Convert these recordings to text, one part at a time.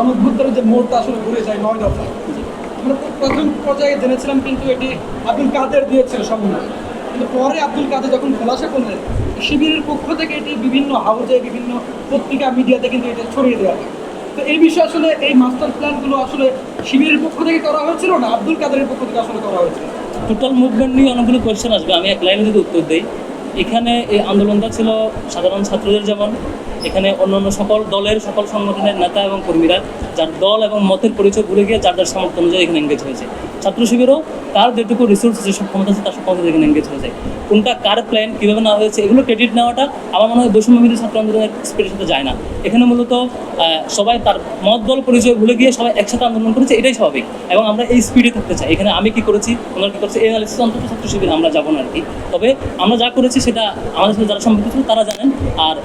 গণভ্যুত্থানের যে মোড়টা আসলে ঘুরে যায় নয় দফা। আমরা প্রথম পর্যায়ে জেনেছিলাম কিন্তু এটি আব্দুল কাদের দিয়েছিল সমন্বয় কিন্তু পরে আব্দুল কাদের যখন খোলাসা করলেন, শিবিরের পক্ষ থেকে এটি বিভিন্ন হাউজে, বিভিন্ন পত্রিকা, মিডিয়াতে কিন্তু এটা ছড়িয়ে দেওয়া হয়। তো এই বিষয়ে আসলে এই মাস্টার প্ল্যানগুলো আসলে শিবিরের পক্ষ থেকে করা হয়েছিল না আব্দুল কাদেরের পক্ষ থেকে আসলে করা হয়েছিল? টোটাল মুভমেন্ট নিয়ে অনেকগুলো কোয়েশ্চেন আসবে। আমি এক লাইনে যদি উত্তর দিই। এখানে এই আন্দোলনটা ছিল সাধারণ ছাত্রদের যেমন, এখানে অন্যান্য সকল দলের সকল সংগঠনের নেতা এবং কর্মীরা, যার দল এবং মতের পরিচয় ভুলে গিয়ে যার যার সামর্থ্য অনুযায়ী এখানে এঙ্গেজ হয়েছে। ছাত্র শিবিরও তার যেটুকু রিসোর্স আছে সক্ষমতা আছে তার সক্ষমতা এখানে এঙ্গেজ হয়েছে। কোনটা কার প্ল্যান কীভাবে নেওয়া হয়েছে, এগুলো ক্রেডিট নেওয়াটা আমার মনে হয় বৈষম্যবিধি ছাত্র আন্দোলনের স্পিরিটের সাথে যায় না। এখানে মূলত সবাই তার মত, দল, পরিচয় ভুলে গিয়ে সবাই একসাথে আন্দোলন করেছে, এটাই স্বাভাবিক। এবং আমরা এই স্পিডে থাকতে চাই। এখানে আমি কি করেছি ওনারা কী করেছে, এই অ্যানালিসিস অন্তত ছাত্র শিবির আমরা যাব না আর কি। তবে আমরা যা করেছি সেটা আমাদের সাথে যারা সম্পৃক্ত ছিল তারা জানেন। আর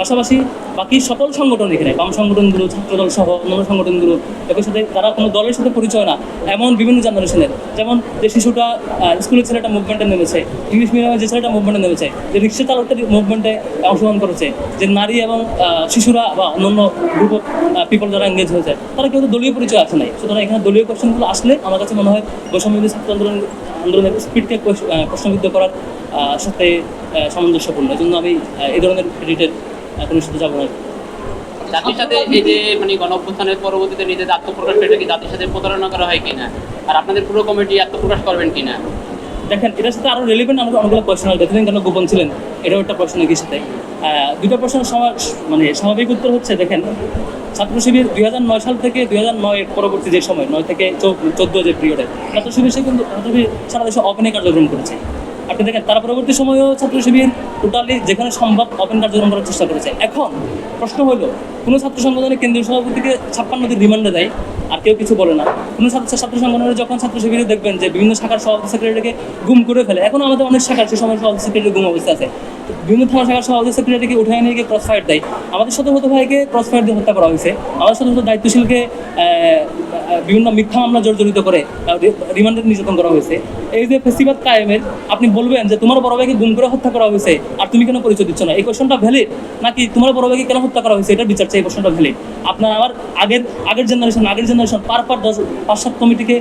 পাশাপাশি বাকি সকল সংগঠন এখানে বাম সংগঠনগুলো, ছাত্রদল সহ অন্যান্য সংগঠনগুলো এদের সাথে তারা কোনো দলের সাথে পরিচয় না, এমন বিভিন্ন জেনারেশনের। যেমন যে শিশুটা স্কুলের ছেলেটা মুভমেন্টে নেমেছে ইংলিশ মিডিয়ামে যে ছেলেটা মুভমেন্টে নেমেছে, যে রিক্সা চালকটা মুভমেন্টে অংশগ্রহণ করেছে, যে নারী এবং শিশুরা বা অন্যান্য গ্রুপ অফ পিপল যারা এঙ্গেজ হয়েছে, তারা কেউ তো দলীয় পরিচয় আসে নাই। সুতরাং এখানে দলীয় কোশ্চেনগুলো আসলে আমার কাছে মনে হয় বৈষম্যবিধি ছাত্র আন্দোলন আন্দোলনের স্পিডকে প্রশ্নবিদ্ধ করার সাথে সামঞ্জস্যপূর্ণ। এই জন্য আমি এই ধরনের ক্রেডিটের কোনো সাথে যাব না। জাতির সাথে এই যে মানে গণ অভ্যুত্থানের পরবর্তীতে নিজেদের আত্মপ্রকাশ এটা কি জাতির সাথে প্রতারণা করা হয় কিনা? আর আপনাদের পুরো কমিটি আত্মপ্রকাশ করবেন কিনা? দেখেন এটার সাথে আরও রেলিভেন্ট আমাদের অনেকগুলো কোয়েশ্চেন আসবে। এতদিন কেন গোপন ছিলেন? এটাও একটা প্রশ্ন একই সাথে। দুইটা প্রশ্ন মানে স্বাভাবিক উত্তর হচ্ছে দেখেন ছাত্র শিবির দুই হাজার নয় সাল থেকে দুই হাজার নয়ের পরবর্তী যে সময় নয় থেকে চোদ্দ যে পিরিয়ডে ছাত্র শিবির সে কিন্তু ছাত্র সারা দেশে অপেনে কার্যক্রম করেছে। আপনি দেখেন, তার পরবর্তী সময়েও ছাত্র শিবির টোটালি যেখানে সম্ভব ওপেন কার্যক্রম করার চেষ্টা করেছে। এখন প্রশ্ন হলো, কোনো ছাত্র সংগঠনের কেন্দ্রীয় সভাপতিকে ছাপ্পান্ন দিন রিমান্ডে দেয়? আর কেউ কিছু বলে না। কোনো ছাত্র ছাত্র সংগঠনের যখন ছাত্র শিবিরে দেখবেন যে বিভিন্ন শাখার সভাপতি সেক্রেটারিকে গুম করে ফেলে, এখন আমাদের অনেক শাখার সে সময় সভাপতি সেক্রেটারি গুম অবস্থা আছে। বিভিন্ন থানা শাখার সভাপতি সেক্রেটারিকে উঠায় নিয়ে গিয়ে ক্রস ফায়ার দেয়। আমাদের সাথে হতো ভাইকে ক্রস ফায়ার দিয়ে হত্যা করা হয়েছে। আমাদের সাথে হতো দায়িত্বশীলকে বিভিন্ন মিথ্যা মামলা জর্জরিত করে রিমান্ডে নির্যাতন করা হয়েছে। এই যে ফেসিবাদ কায়েমের, আপনি বলবেন যে তোমার বড় ভাইকে গুম করে হত্যা করা হয়েছে, আর তুমি কেন পরিচয় দিচ্ছ না? এই কোশ্চেনটা ভ্যালিড নাকি তোমার বড় ভাইকে কেন হত্যা করা হয়েছে? এটা বিচার চাই, এই কোশ্চেনটা ভ্যালিড আপনার আমার আগের আগের জেনারেশন আগের জেনারেশন পার পার দশ, পাঁচ, সাত কমিটিকে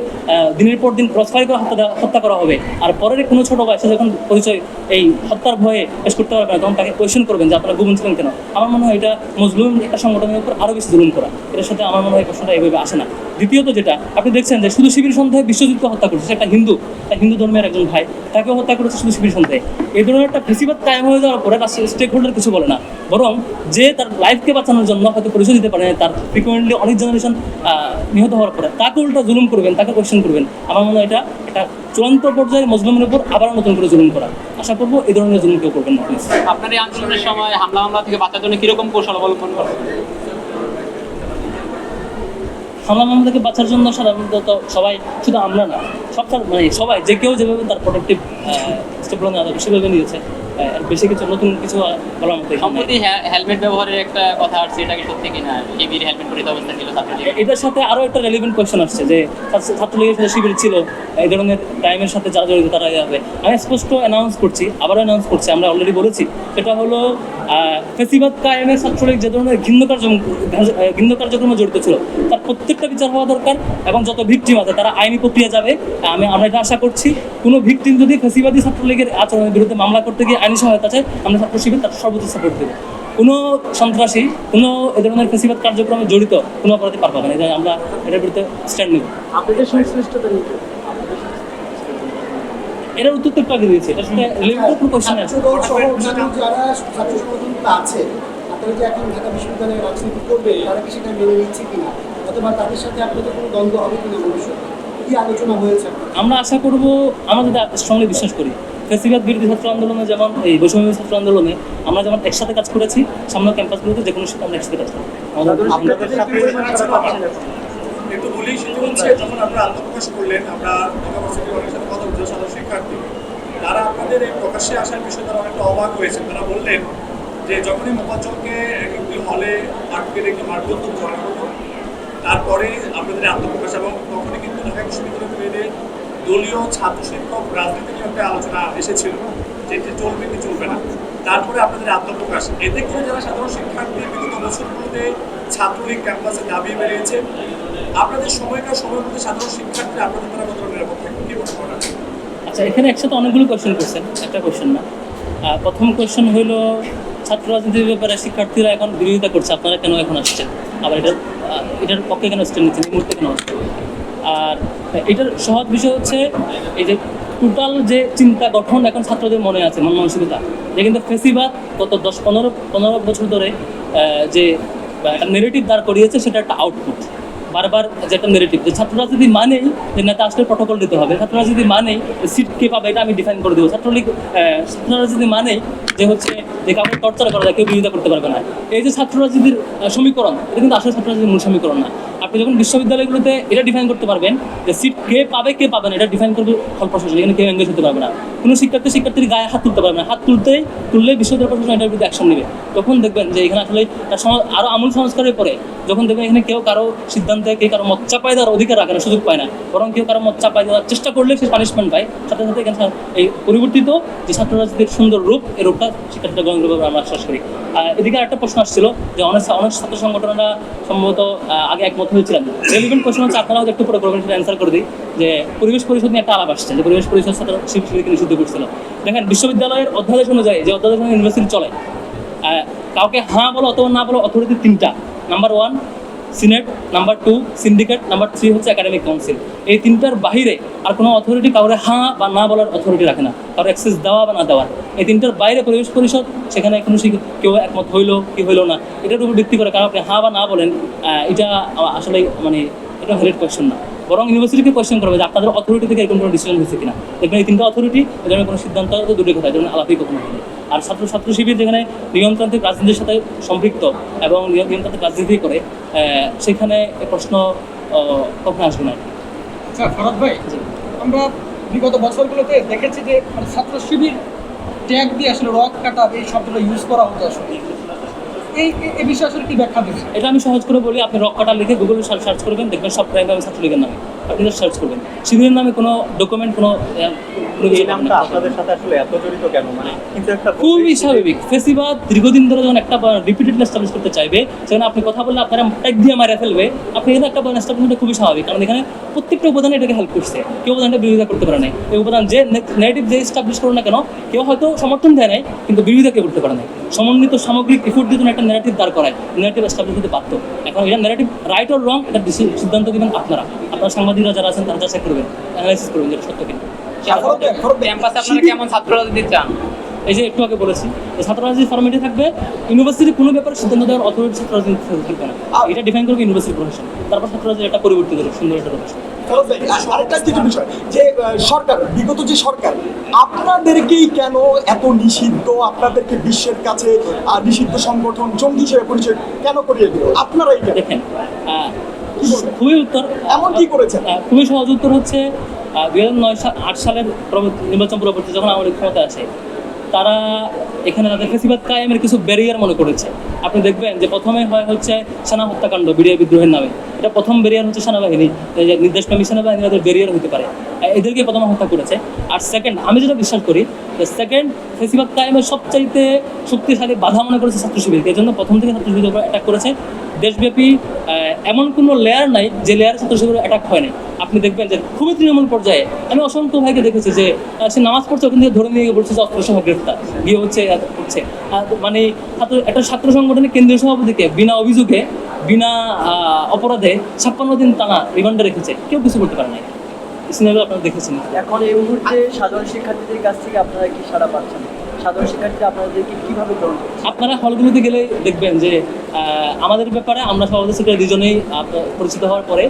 দিনের পর দিন ক্রস ফায়ার করে হত্যা করা হবে। আর পরের কোনো ছোট বয়সে যখন পরিচয়, এই হত্যার ভয়ে পেশ করতে পারবে না, তখন তাকে কোয়েশ্চেন করবেন যে আপনারা গুম ছিলেন কেন? আমার মনে হয় এটা মজলুম একটা সংগঠনের উপর আরও বেশি জুলুম করা। এটার সাথে আমার মনে হয় এই প্রশ্নটা এইভাবে আসে না। দ্বিতীয়ত যেটা, আপনি দেখছেন যে শুধু শিবির সন্ধ্যায় বিশ্বজিৎকে হত্যা করছে একটা হিন্দু একটা হিন্দু ধর্মের একজন ভাই। তাকেও হত্যা শুধু শিবির সন্ধ্যায় এই ধরনের একটা ফেসিবাদ কায়েম হয়ে যাওয়ার পরে তার স্টেক হোল্ডার কিছু বলে না। বরং যে তার লাইফকে বাঁচানোর জন্য হয়তো পরিচয় দিতে পারে, তার ফ্রিকুয়েন্টলি অনেক জেনারেশন নিহত হওয়ার পরে। তাকে উল্টা জুলুম করবেন, তাকে কোয়েশ্চেন করবেন। আমার মনে হয় এটা একটা চূড়ান্ত পর্যায়ে মজলুমের উপর আবার নতুন করে জুলুম করা। আশা করব এই ধরনের জুলুম কেউ করবেন না আপনার এই আন্দোলনের সময় হামলা হামলা থেকে বাঁচার জন্য কীরকম কৌশল অবলম্বন করেন? হামলা মামলাকে বাঁচার জন্য সাধারণত সবাই শুধু আমরা না সরকার মানে সবাই, যে কেউ যেভাবে তার প্রোটেক্টিভ স্টেপ নেওয়া সেভাবে নিয়েছে। বেশি কিছু নতুন কিছু বলার মতো সম্প্রতি হেলমেট ব্যবহারের একটা কথা আসছে এটা কি সত্যি কিনা? শিবির হেলমেট পরিত অবস্থা ছিল এটার সাথে আরও একটা রেলিভেন্ট কোয়েশ্চেন আসছে যে ছাত্রলীগের সাথে শিবির ছিল এই ধরনের টাইমের সাথে যারা জড়িত তারা যাবে আমি স্পষ্ট অ্যানাউন্স করছি আবারও অ্যানাউন্স করছি আমরা অলরেডি বলেছি সেটা হলো ফেসিবাদ কায়েমে ছাত্রলীগ যে ধরনের ঘৃণ্য কার্যক্রম ঘৃণ্য কার্যক্রমে জড়িত ছিল তার প্রত্যেকটা বিচার হওয়া দরকার এবং যত ভিকটিম আছে তারা আইনি প্রক্রিয়া যাবে। আমি আমরা এটা আশা করছি কোনো ভিকটিম যদি ফেসিবাদী ছাত্রলীগের আচরণের বিরুদ্ধে মামলা করতে গিয়ে আইনি সহায়তা চায় আমরা ছাত্র শিবির তার সর্বোচ্চ সাপোর্ট দেবো। কোনো সন্ত্রাসী কোনো এ ধরনের ফেসিবাদ কার্যক্রমে জড়িত কোনো অপরাধী পার পাবে না। জন্য আমরা এটার বিরুদ্ধে স্ট্যান্ড নেব। আপনাদের সংশ্লিষ্টতা এটার উত্তর তো আগে দিয়েছি। এটার সাথে রিলেটেড কোনো কোশ্চেন আছে যারা ছাত্র সংগঠনগুলো আছে আপনারা যে এখন ঢাকা বিশ্ববিদ্যালয়ে রাজনীতি করবে? তারা কি সেটা মেনে নিচ্ছে কিনা? অথবা তাদের সাথে আপনাদের কোনো দ্বন্দ্ব হবে কিনা ভবিষ্যৎ কি আলোচনা হয়েছে আমরা আশা করব আমরা যদি স্ট্রংলি বিশ্বাস করি ফেসিবাদ বিরোধী ছাত্র আন্দোলনে যেমন এই বৈষম্য ছাত্র আন্দোলনে আমরা যেমন একসাথে কাজ করেছি সামনে ক্যাম্পাসগুলোতে যে কোনো সাথে আমরা একসাথে কাজ আমাদের আপনাদের সাথে একটু বলি সেটা হচ্ছে যখন আপনারা আত্মপ্রকাশ করলেন আমরা ঢাকা ভার্সিটির অনেক সাথে কথা বলছি সাধারণ শিক্ষার্থী। তারা আপনাদের এই প্রকাশ্যে আসার বিষয়ে তারা অনেকটা অবাক হয়েছে। তারা বললেন যে যখনই মোফাজ্জলকে একটি হলে আটকে রেখে মারধর করা হতো তারপরে আপনাদের আত্মপ্রকাশ এবং তখনই কিন্তু ঢাকা বিশ্ববিদ্যালয় মেয়েদের দলীয় ছাত্র শিক্ষক রাজনীতি নিয়ে একটা আলোচনা এসেছিল যে এটি চলবে কি চলবে না। তারপরে আপনাদের আত্মপ্রকাশ। এতে করে যারা সাধারণ শিক্ষার্থী বিগত বছরগুলোতে ছাত্রলীগ ক্যাম্পাসে দাবি বেরিয়েছে, আপনাদের সময়কার সময়ের মধ্যে সাধারণ শিক্ষার্থী আপনাদের দ্বারা কতটা নিরাপদ থাকবে কি মনে করেন আচ্ছা এখানে একসাথে অনেকগুলো কোয়েশ্চেন করছেন। একটা কোয়েশ্চেন না। প্রথম কোয়েশ্চেন হলো ছাত্র রাজনীতির ব্যাপারে শিক্ষার্থীরা এখন বিরোধিতা করছে। আপনারা কেন এখন আসছেন? আবার এটার এটার পক্ষে কেন স্ট্যান্ড নিচ্ছেন এই মুহূর্তে কেন আসছেন? আর এটার সহজ বিষয় হচ্ছে এই যে টোটাল যে চিন্তা গঠন এখন ছাত্রদের মনে আছে, মন মানসিকতা। যে কিন্তু ফেসিবাদ গত দশ, পনেরো পনেরো বছর ধরে যে নেগেটিভ দাঁড় করিয়েছে, সেটা একটা আউটপুট বারবার যেটা নেগেটিভ যে ছাত্র রাজনীতি মানেই যে নেতা আসলে প্রটোকল দিতে হবে ছাত্র রাজনীতি মানেই সিট কে পাবে এটা আমি ডিফাইন করে দেবো। ছাত্রলীগ আহ, ছাত্র রাজনীতি মানেই যে হচ্ছে যে কাউকে টর্চার করা যায় কেউ বিরোধিতা করতে পারবে না। এই যে ছাত্র রাজনীতির সমীকরণ এটা কিন্তু আসলে ছাত্র রাজনীতির মূল সমীকরণ না। আপনি যখন বিশ্ববিদ্যালয়গুলোতে এটা ডিফাইন করতে পারবেন যে সিট কে পাবে কে পাবে না এটা ডিফাইন করবে ফল প্রশাসন। এখানে কেউ এঙ্গেজ হতে পারবে না। কোনো শিক্ষার্থী শিক্ষার্থীর গায়ে হাত তুলতে পারবে না। হাত তুলতেই তুললেই বিশ্ববিদ্যালয় প্রশাসন অ্যাকশন নেবে। তখন দেখবেন যে এখানে আসলে তার সমাজ আরও আমূল সংস্কারের পরে যখন দেখবেন এখানে কেউ কারও সিদ্ধান্তে, কেউ কারও মত চাপাই দেওয়ার অধিকার রাখে না সুযোগ পায় না। বরং কেউ কারও মত চাপাই দেওয়ার চেষ্টা করলে সে পানিশমেন্ট পায়। সাথে সাথে এখানে এই পরিবর্তিত যে ছাত্র রাজনীতির সুন্দর রূপ, এই রূপটা শিক্ষার্থীরা গ্রহণ করবে আমরা আশ্বাস করি। আর এদিকে একটা প্রশ্ন আসছিল যে অনেক অনেক ছাত্র সংগঠনরা সম্ভবত আগে একমত হয়েছিলেন। রেলিভেন্ট কোশ্চেন হচ্ছে আপনারা হয়তো একটু পরে করবেন অ্যান্সার করে দিই। যে পরিবেশ পরিষদ নিয়ে একটা আলাপ আসছে, যে পরিবেশ পরিষদ ছাত্র শিবিরকে নিষিদ্ধ করছিল। দেখেন, বিশ্ববিদ্যালয়ের অধ্যাদেশ অনুযায়ী যে অধ্যাদেশ অনুযায়ী ইউনিভার্সিটি চলে। কাউকে হ্যাঁ বলো অথবা না বলো অথরিটি তিনটা। Number one senate number two syndicate number three হচ্ছে একাডেমিক কাউন্সিল এই তিনটার বাইরে আর কোনো অথরিটি কাউরে হ্যাঁ বা না বলার অথরিটি রাখে না। কারও অ্যাক্সেস দেওয়া বা না দেওয়ার এই তিনটার বাইরে পরিবেশ পরিষদ, সেখানে কোনো কেউ একমত হইল কি হইল না, এটার উপর ভিত্তি করে কারণ আপনি হ্যাঁ বা না বলেন এটা আসলে মানে এটা ভ্যালিড কোয়েশ্চেন না। বরং ইউনিভার্সিটিকে কোয়েশ্চেন করবে যে আপনাদের অথরিটি থেকে এরকম কোনো ডিসিশন হয়েছে কিনা। দেখবেন এই তিনটা অথরিটি ধরনের কোনো সিদ্ধান্ত তো দূরে কথা যেমন আলাপই কখনো হয়নি। আর ছাত্র ছাত্র শিবির যেখানে নিয়মতান্ত্রিক রাজনীতির সাথে সম্পৃক্ত এবং নিয়ম- নিয়মতান্ত্রিক রাজনীতি করে সেখানে প্রশ্ন কখনো আসবে না। আচ্ছা ফরাদ ভাই আমরা বিগত বছরগুলোতে দেখেছি যে মানে ছাত্র শিবির ট্যাগ দিয়ে আসলে রক কাটা এই শব্দটা ইউজ করা হতো আসলে। এই এই- এই বিষয়ে আসলে কি ব্যাখ্যা দেবেন এটা আমি সহজ করে বলি আপনি লিখে গুগলে সার্চ করবেন দেখবেন সব ছাত্রলীগের নামে। আপনি সার্চ করবেন। শিবিরের নামে কোনো ডকুমেন্ট কোনো আহ, কোনো এই কিছু পাবেন নামটা না। আপনাদের সাথে আসলে এত জড়িত কেন? মানে খুবই স্বাভাবিক। ফেসিবাদ দীর্ঘদিন ধরে যখন একটা রিপিটেডলি এস্টাবলিশ করতে চাইবে সেখানে আপনি কথা বললে আপনারা ট্যাগ দিয়ে মারা ফেলবে। আপনি এখানে একটা খুবই স্বাভাবিক। কারণ এখানে প্রত্যেকটা উপাদান এটাকে হেল্প করছে। কেউ উপাদানটা বিরোধিতা করতে পারে নাই। এই উপাদান যে নেগেটিভ যে এস্টাবলিশ করো না কেন কেউ হয়তো সমর্থন দেয় নাই কিন্তু বিরোধিতা কেউ করতে পারে নাই। সমন্বিত সামগ্রিক এফোর্ট দিয়ে একটা নেগেটিভ দাঁড় করায় নেগেটিভ এস্টাবলিশ হতে পারতো এখন এটা নেগেটিভ রাইট অর রং এটা সিদ্ধান্ত দিবেন আপনারা। আপনার সাংবাদিকরা যারা আছেন তারা যাচাই করবেন অ্যানালাইসিস করবেন যেটা সত্য কিনা। আপনারা কেমন চান? এই যে একটু আগে বলেছি যে ছাত্র রাজনীতি ফরমেটে থাকবে ইউনিভার্সিটি কোনো ব্যাপারে সিদ্ধান্ত দেওয়ার অথরিটি ছাত্র থাকবে না। এটা ডিফাইন করবে ইউনিভার্সিটি প্রশাসন তারপর ছাত্র রাজনীতি এটা পরিবর্তিত সুন্দর একটা প্রশাসন আরেকটা কিছু বিষয় যে সরকার বিগত যে সরকার আপনাদেরকেই কেন এত নিষিদ্ধ? আপনাদেরকে বিশ্বের কাছে নিষিদ্ধ সংগঠন জঙ্গি হিসেবে পরিচয় কেন করিয়ে দিল? আপনারাই দেখেন খুবই উত্তর। এমন কি করেছেন? খুবই সহজ উত্তর হচ্ছে দুই হাজার নয় সাল আট সালের নির্বাচন পরবর্তী যখন আমাদের ক্ষমতা আছে তারা এখানে তাদের ফেসিবাদ কায়েমের কিছু ব্যারিয়ার মনে করেছে। আপনি দেখবেন যে প্রথমে হয় হচ্ছে সেনা হত্যাকাণ্ড, বিডিআই বিদ্রোহের নামে। এটা প্রথম ব্যারিয়ার হচ্ছে সেনাবাহিনী যে সেনাবাহিনী তাদের ব্যারিয়ার হতে পারে। এদেরকে প্রথমে হত্যা করেছে। আর সেকেন্ড আমি যেটা বিশ্বাস করি যে সেকেন্ড ফেসিবাদ কায়েমের সবচাইতে শক্তিশালী বাধা মনে করেছে ছাত্র শিবিরকে জন্য প্রথম থেকে ছাত্র উপর অ্যাটাক করেছে। দেশব্যাপী এমন কোনো লেয়ার নাই যে লেয়ার ছাত্র শিবিরের অ্যাটাক হয় নাই। আপনি দেখবেন যে খুবই তৃণমূল পর্যায়ে আমি অসংখ্য ভাইকে দেখেছি যে সে নামাজ পড়ছে, ওখান থেকে ধরে নিয়ে বলছে যে অস্ত্র সহ গ্রেফতার গিয়ে হচ্ছে আর মানে একটা ছাত্র সংগঠনের কেন্দ্রীয় সভাপতিকে বিনা অভিযোগে বিনা অপরাধে ছাপ্পান্ন দিন টানা রিমান্ডে রেখেছে। কেউ কিছু করতে পারে নাই। সিনেমা আপনারা দেখেছেন। এখন এই মুহূর্তে সাধারণ শিক্ষার্থীদের কাছ থেকে আপনারা কি সাড়া পাচ্ছেন? সাধারণ আপনাদেরকে কীভাবে গ্রহণ আপনারা হলগুলোতে গেলে দেখবেন যে আহ, আমাদের ব্যাপারে আমরা সভাপতি সেক্রেটারি দুজনেই পরিচিত হওয়ার পরে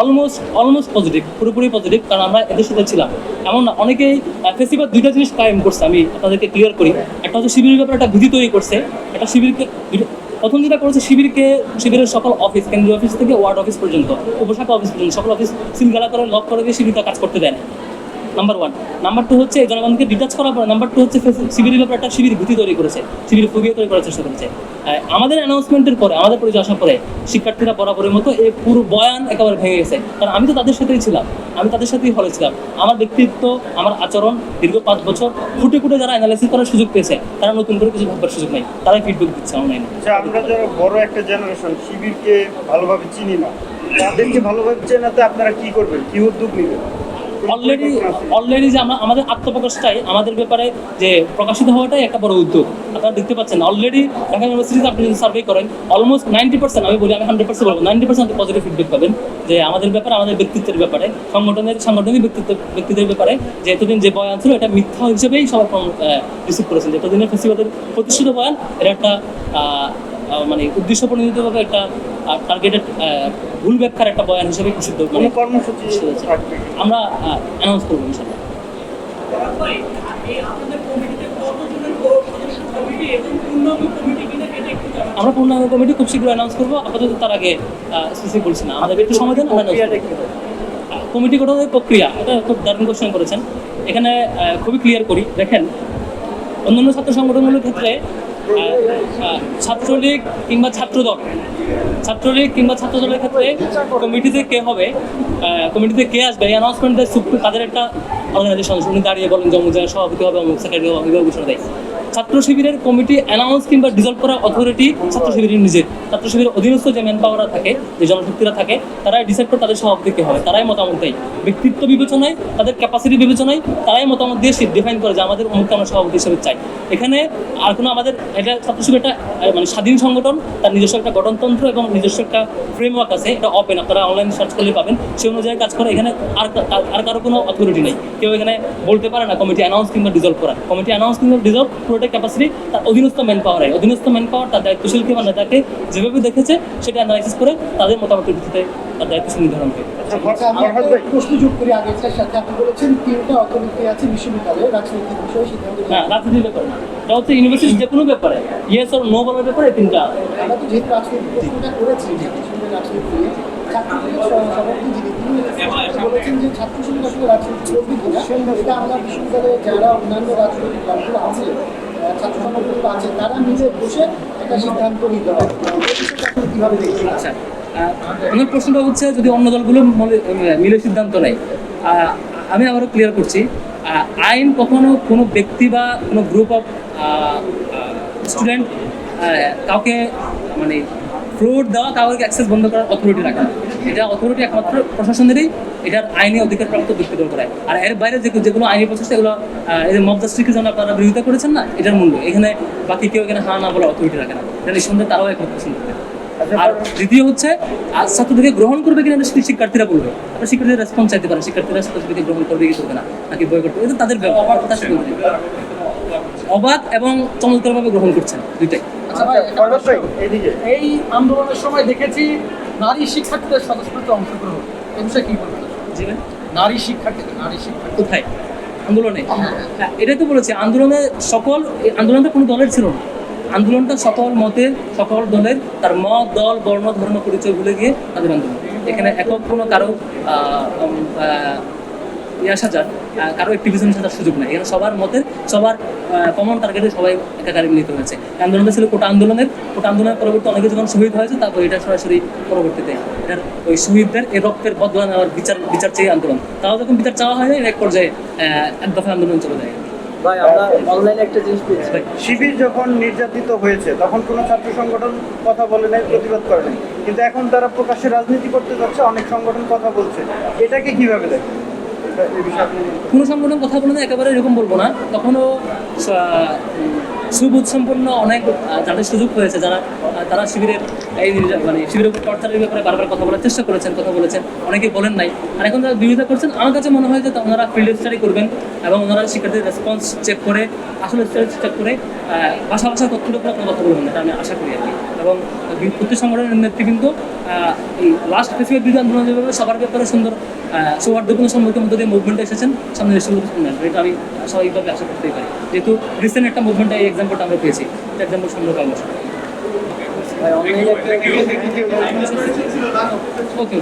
অলমোস্ট অলমোস্ট পজিটিভ পুরোপুরি পজিটিভ কারণ আমরা এদের সাথে ছিলাম। এমন না, অনেকেই ফেস্টিভাল দুইটা জিনিস কায়েম করছে, আমি আপনাদেরকে ক্লিয়ার করি। একটা হচ্ছে শিবিরের ব্যাপারে একটা ভীতি তৈরি করছে, একটা শিবিরকে প্রথম যেটা করেছে, শিবিরকে, শিবিরের সকল অফিস কেন্দ্রীয় অফিস থেকে ওয়ার্ড অফিস পর্যন্ত, উপশাখা অফিস পর্যন্ত, সকল অফিস সিলগালা করে লক করে দিয়ে শিবিরটা কাজ করতে দেয় নাম্বার ওয়ান নাম্বার টু হচ্ছে জনগণকে ডিটাচ করার পর নাম্বার টু হচ্ছে শিবিরের ব্যাপারে একটা শিবির ভীতি তৈরি করেছে, শিবির ফোবিয়া তৈরি করার চেষ্টা করেছে। আমাদের অ্যানাউন্সমেন্টের পরে, আমাদের পরিচয় আসার পরে শিক্ষার্থীরা বরাবরের মতো এই পুরো বয়ান একেবারে ভেঙে গেছে। কারণ আমি তো তাদের সাথেই ছিলাম, আমি তাদের সাথেই হলে ছিলাম। আমার ব্যক্তিত্ব, আমার আচরণ দীর্ঘ পাঁচ বছর ফুটে ফুটে যারা অ্যানালাইসিস করার সুযোগ পেয়েছে, তারা নতুন করে কিছু ভাববার সুযোগ নেই। তারাই ফিডব্যাক দিচ্ছে অনলাইনে আচ্ছা আমরা যারা বড় একটা জেনারেশন শিবিরকে ভালোভাবে চিনি না, তাদেরকে ভালোভাবে চেনাতে আপনারা কি করবেন? কি উদ্যোগ নেবেন? অলরেডি অলরেডি যে আমাদের আত্মপ্রকাশটাই আমাদের ব্যাপারে যে প্রকাশিত হওয়াটাই একটা বড় উদ্যোগ। আপনারা দেখতে পাচ্ছেন অলরেডি ঢাকা ইউনিভার্সিটিতে আপনি যদি সার্ভে করেন অলমোস্ট নাইনটি পার্সেন্ট আমি বলি আমি হান্ড্রেড পার্সেন্ট বলব নাইনটি পার্সেন্ট পজিটিভ ফিডব্যাক পাবেন যে আমাদের ব্যাপারে, আমাদের ব্যক্তিত্বের ব্যাপারে, সংগঠনের, সাংগঠনিক ব্যক্তিত্ব ব্যক্তিদের ব্যাপারে যে এতদিন যে বয়ান ছিল, এটা মিথ্যা হিসেবেই সবাই রিসিভ করেছেন। যে এতদিনের ফেস্টিভ্যালের প্রতিষ্ঠিত বয়ান, এটা একটা মানে উদ্দেশ্য পরিণতভাবে একটা টার্গেটেড ভুল ব্যাখ্যার একটা বয়ান হিসেবে প্রসিদ্ধ মানে কর্মসূচি আমরা অ্যানাউন্স করব ইনশাল্লাহ। আমরা পূর্ণাঙ্গ কমিটি খুব শীঘ্র অ্যানাউন্স করব। আপাতত তার আগে স্পেসিফিক বলছি না। আমাদের একটু সময় দেন? কমিটি গঠনের প্রক্রিয়া এটা খুব দারুণ কোশ্চেন করেছেন। এখানে আহ, খুবই ক্লিয়ার করি। দেখেন অন্যান্য ছাত্র সংগঠনগুলোর ক্ষেত্রে ছাত্রলীগ কিংবা ছাত্রদল। ছাত্রলীগ কিংবা ছাত্রদলের ক্ষেত্রে কমিটিতে কে হবে? কমিটিতে কে আসবে? এই অ্যানাউন্সমেন্ট দেয় তাদের একটা অর্গানাইজেশন উনি দাঁড়িয়ে বলেন যে অমুক জায়গায় সভাপতি হবে, অমুক সেক্রেটারি হবে অমুক ঘোষণা দেয়। ছাত্র শিবিরের কমিটি অ্যানাউন্স কিংবা ডিজলভ করার অথরিটি ছাত্র শিবিরের নিজের। ছাত্র শিবিরের অধীনস্থ যে ম্যান পাওয়াররা থাকে, যে জনশক্তিরা থাকে, তারাই ডিসাইড করে তাদের সভাপতি কে হবে। তারাই মতামত দেয়। ব্যক্তিত্ব বিবেচনায়, তাদের ক্যাপাসিটি বিবেচনায়, তারাই মতামত দিয়ে সে ডিফাইন করে যে আমাদের অমুককে আমরা সভাপতি হিসেবে চাই। এখানে আর কোনো আমাদের, এটা ছাত্র শিবির একটা মানে স্বাধীন সংগঠন, তার নিজস্ব একটা গঠনতন্ত্র এবং নিজস্ব একটা ফ্রেমওয়ার্ক আছে, এটা ওপেন আপনারা অনলাইন সার্চ করলে পাবেন। সেই অনুযায়ী কাজ করে, এখানে আর আর- আর কারও কোনো অথরিটি নেই। কেউ এখানে বলতে পারে না, কমিটি অ্যানাউন্স কিংবা ডিজলভ করা। কমিটি অ্যানাউন্স কিংবা ডিজলভ পুরোটাই ক্যাপাসিটি তার অধীনস্থ ম্যান পাওয়ার অধীনস্থ ম্যান পাওয়ার তার দায়িত্বশীল কিংবা নেতাকে যেভাবে দেখেছে সেটা অ্যানালাইসিস করে তাদের মতামতের ভিত্তিতে তার দায়িত্বশীল নির্ধারণ করে। আচ্ছা আচ্ছা, প্রশ্ন যোগ করি আগেরটার সাথে আপনি বলেছেন তিনটা অথরিটি আছে বিশ্ববিদ্যালয়ে রাজনৈতিক বিষয়ে সিদ্ধান্ত না রাজনীতির ব্যাপারে এটা হচ্ছে ইউনিভার্সিটির যে কোনো ব্যাপারে। ইয়েস আর নো বলার ব্যাপারে তিনটা। আমরা তো যেহেতু রাজনৈতিক প্রশ্নটা করেছি রাজনীতি বলেছেন যে ছাত্র সংঘ আসলে রাজনীতি এটা আমরা বিশ্ববিদ্যালয়ে যারা অন্যান্য রাজনৈতিক দলগুলো আছে আহ, তারা দেখছেন? আচ্ছা আমার প্রশ্নটা হচ্ছে যদি অন্য দলগুলো মলে- সিদ্ধান্ত নেয় আমি আবারও ক্লিয়ার করছি আইন কখনো কোনো ব্যক্তি বা কোনো গ্রুপ অফ স্টুডেন্ট কাউকে মানে ফ্লোট দেওয়া, কাউকে অ্যাক্সেস বন্ধ করার অথরিটি রাখে এটা অথরিটি একমাত্র প্রশাসনেরই এটার আইনি অধিকারপ্রাপ্ত ব্যক্তিদের করে। আর এর বাইরে যে যেগুলো আইনি প্রসেস এগুলো এই যে যেন আপনারা বিরোধিতা করেছেন না এটার মূল্য। এখানে বাকি কেউ এখানে হা না বলার অথরিটি রাখে না। এটা নিঃসন্দেহে তারাও একমাত্র পছন্দ করে আর দ্বিতীয় হচ্ছে আজ ছাত্রদেরকে গ্রহণ করবে কিনা শিক্ষার্থীরা বলবে। আপনার শিক্ষার্থীরা রেসপন্স চাইতে পারে শিক্ষার্থীরা ছাত্রদেরকে গ্রহণ করবে কি করবে না নাকি বই করবে? এটা তাদের। অবাধ এবং চমৎকারভাবে গ্রহণ করছেন দুইটাই। আচ্ছা। এইদিকে। এই আন্দোলনের সময় দেখেছি নারী শিক্ষার্থীদের স্বতঃস্ফূর্ত অংশগ্রহণ। এ বিষয়ে কি বলবেন? নারী শিক্ষার্থীদের নারী শিক্ষার্থী কোথায়? আন্দোলনে? হ্যাঁ। এটাই তো বলেছি আন্দোলনে সকল আন্দোলনটা কোনো দলের ছিল না। আন্দোলনটা সকল মতের সকল দলের তার মত দল বর্ণ ধর্ম পরিচয় ভুলে গিয়ে তাদের আন্দোলন। এখানে একক কোনো কারও আহ, আহ, ইয়া সাজার আহ, কারও একটিভিশন সাজার সুযোগ নেই। এখানে সবার মতের সবার কমন টার্গেটে সবাই একাকারে মিলিত হয়েছে। আন্দোলনটা ছিল কোটা আন্দোলনের কোটা আন্দোলনের পরবর্তী অনেকে যখন শহীদ হয়েছে তারপর এটা সরাসরি পরবর্তীতে এটার ওই শহীদদের এ রক্তের বদলা নেওয়ার বিচার বিচার চেয়ে আন্দোলন। তাও যখন বিচার চাওয়া হয় এক পর্যায়ে এক দফা আন্দোলন চলে যায়। ভাই আমরা অনলাইনে একটা জিনিস পেয়েছি। শিবির যখন নির্যাতিত হয়েছে তখন কোনো ছাত্র সংগঠন কথা বলে নাই প্রতিবাদ করে নাই। কিন্তু এখন তারা প্রকাশ্যে রাজনীতি করতে যাচ্ছে অনেক সংগঠন কথা বলছে। এটাকে কীভাবে দেখেন? সংগঠন কথা বলে একেবারে এরকম বলব না। তখনও সুবুধ সম্পন্ন অনেক যাদের সুযোগ হয়েছে। যারা তারা শিবিরের এই মানে উপর টর্চারের ব্যাপারে বারবার কথা বলার চেষ্টা করেছেন, কথা বলেছেন। অনেকে বলেন নাই। আর এখন যারা বিরোধিতা করছেন, আমার কাছে মনে হয় যে ওনারা ফিল্ড স্টাডি করবেন এবং ওনারা শিক্ষার্থীর রেসপন্স চেক করে, আসলে চেক করে ভাষা ভাষা তথ্যের উপর আপনার কথা বলবেন এটা আমি আশা করি আর কি। এবং প্রত্যেক সংগঠনের নেতৃবৃন্দ এই লাস্ট ফেসিবাদ বিরোধী আন্দোলন যেভাবে সবার ব্যাপারে সুন্দর সৌহার্দ্যপূর্ণ সম্পর্কের মধ্যে দিয়ে মুভমেন্ট এসেছেন, সামনে এটা আমি স্বাভাবিকভাবে আশা করতেই পারি। যেহেতু রিসেন্ট একটা মুভমেন্টে এই এক্সাম্পলটা আমরা পেয়েছি। এক্সাম্পল অনলাইনে একটা ওকে ওকে